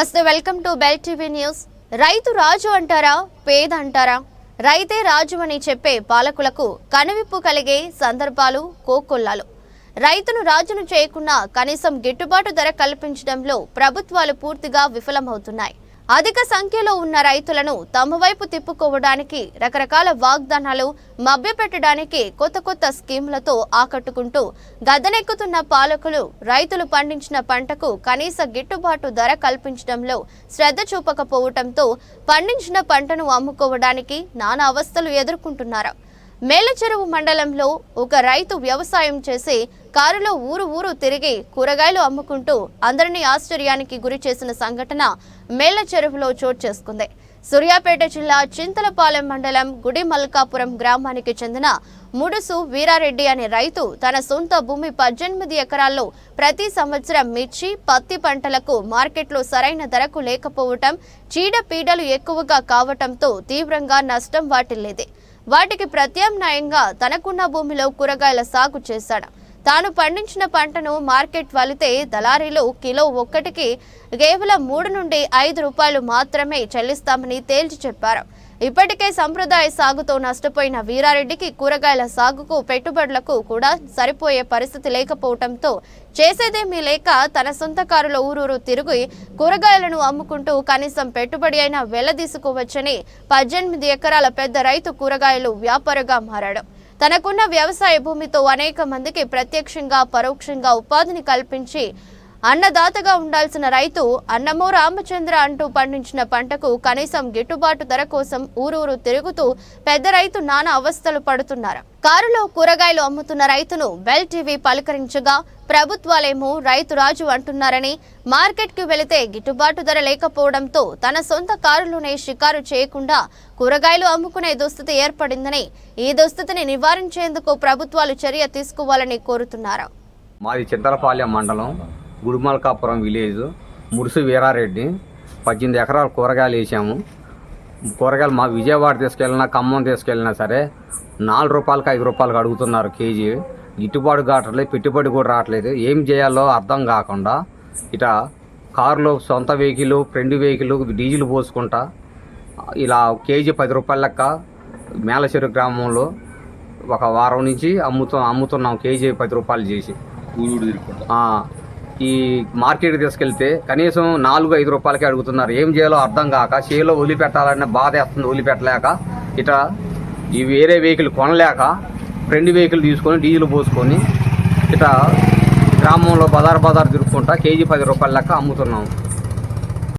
నమస్తే welcome to Bell TV news. రైతు రాజు అంటారా పేద అంటారా? రైతే రాజు అని చెప్పే పాలకులకు కనువిప్పు కలిగే సందర్భాలు కోకొల్లాలు. రైతును రాజును చేయకుండా కనీసం గిట్టుబాటు ధర కల్పించడంలో ప్రభుత్వాలు పూర్తిగా విఫలమవుతున్నాయి. అధిక సంఖ్యలో ఉన్న రైతులను తమ వైపు తిప్పుకోవడానికి రకరకాల వాగ్దానాలు మభ్యపెట్టడానికి కొత్త కొత్త స్కీములతో ఆకట్టుకుంటూ గద్దనెక్కుతున్న పాలకులు రైతులు పండించిన పంటకు కనీస గిట్టుబాటు ధర కల్పించడంలో శ్రద్ధ చూపకపోవటంతో పండించిన పంటను అమ్ముకోవడానికి నానా అవస్థలు ఎదుర్కొంటున్నారు? మేలచెరువు మండలంలో ఒక రైతు వ్యవసాయం చేసి కారులో ఊరు ఊరు తిరిగి కూరగాయలు అమ్ముకుంటూ అందరినీ ఆశ్చర్యానికి గురి చేసిన సంఘటన మేలచెరువులో చోటు చేసుకుంది. సూర్యాపేట జిల్లా చింతలపాలెం మండలం గుడి మల్కాపురం గ్రామానికి చెందిన ముడుసు వీరారెడ్డి అనే రైతు తన సొంత భూమి పద్దెనిమిది ఎకరాల్లో ప్రతి సంవత్సరం మిర్చి పత్తి పంటలకు మార్కెట్లో సరైన ధరకు లేకపోవటం చీడపీడలు ఎక్కువగా కావటంతో తీవ్రంగా నష్టం వాటిల్లేది. వాటికి ప్రత్యామ్నాయంగా తనకున్న భూమిలో కూరగాయల సాగు చేశాడు. తాను పండించిన పంటను మార్కెట్ వలితే దళారీలు కిలో ఒక్కటికి కేవలం మూడు నుండి ఐదు రూపాయలు మాత్రమే చెల్లిస్తామని తేల్చి చెప్పారు. ఇప్పటికే సంప్రదాయ సాగుతో నష్టపోయిన వీరారెడ్డికి కూరగాయల సాగుకు పెట్టుబడులకు కూడా సరిపోయే పరిస్థితి లేకపోవడంతో చేసేదేమీ లేక తన సొంత కారులో ఊరూరు తిరిగి కూరగాయలను అమ్ముకుంటూ కనీసం పెట్టుబడి అయినా వెళ్ళదీసుకోవచ్చని పద్దెనిమిది ఎకరాల పెద్ద రైతు కూరగాయలు వ్యాపారిగా మారాడు. తనకున్న వ్యవసాయ భూమితో అనేక మందికి ప్రత్యక్షంగా పరోక్షంగా ఉపాధిని కల్పించి అన్నదాతగా ఉండాల్సిన రైతు అన్నమో రామచంద్ర అంటూ పండించిన పంటకు కనీసం గిట్టుబాటు ధర కోసం ఊరూరు తిరుగుతూ పెద్ద రైతు నానా అవస్థలు పడుతున్నారు. కారులో కూరగాయలు అమ్ముతున్న రైతును బెల్ టీవీ పలకరించగా ప్రభుత్వాలేమో రైతు రాజు అంటున్నారని మార్కెట్కి వెళితే గిట్టుబాటు ధర లేకపోవడంతో తన సొంత కారులోనే షికారు చేయకుండా కూరగాయలు అమ్ముకునే దుస్థితి ఏర్పడిందని ఈ దుస్థితిని నివారించేందుకు ప్రభుత్వాలు చర్య తీసుకోవాలని కోరుతున్నారు. మాది చింతలపాలెం మండలం గుడిమల్కాపురం విలేజ్ మురుసు వీరారెడ్డి. పద్దెనిమిది ఎకరాలు కూరగాయలు వేసాము. కూరగాయలు మా విజయవాడ తీసుకెళ్ళినా ఖమ్మం తీసుకెళ్ళినా సరే నాలుగు రూపాయలకి ఐదు రూపాయలకి అడుగుతున్నారు కేజీ. గిట్టుబాటు కావట్లేదు పెట్టుబడి కూడా రావట్లేదు. ఏం చేయాలో అర్థం కాకుండా ఇట కారులో సొంత వెహికల్ ఫ్రెండ్ వెహికల్ డీజిల్ పోసుకుంటా ఇలా కేజీ పది రూపాయల లెక్క మేలచెరు గ్రామంలో ఒక వారం నుంచి అమ్ముతూ అమ్ముతున్నాం కేజీ పది రూపాయలు చేసి. ఈ మార్కెట్కి తీసుకెళ్తే కనీసం నాలుగు ఐదు రూపాయలకి అడుగుతున్నారు. ఏం చేయాలో అర్థం కాక చేలో వదిలిపెట్టాలన్న బాధ వేస్తుంది వదిలిపెట్టలేక ఇట ఈ వేరే వెహికల్ కొనలేక ఫ్రెండ్ వెహికల్ తీసుకొని డీజిల్ పోసుకొని ఇట గ్రామంలో బజార్ బజార్ తిరుగుకుంటా కేజీ పది రూపాయల లెక్క అమ్ముతున్నాము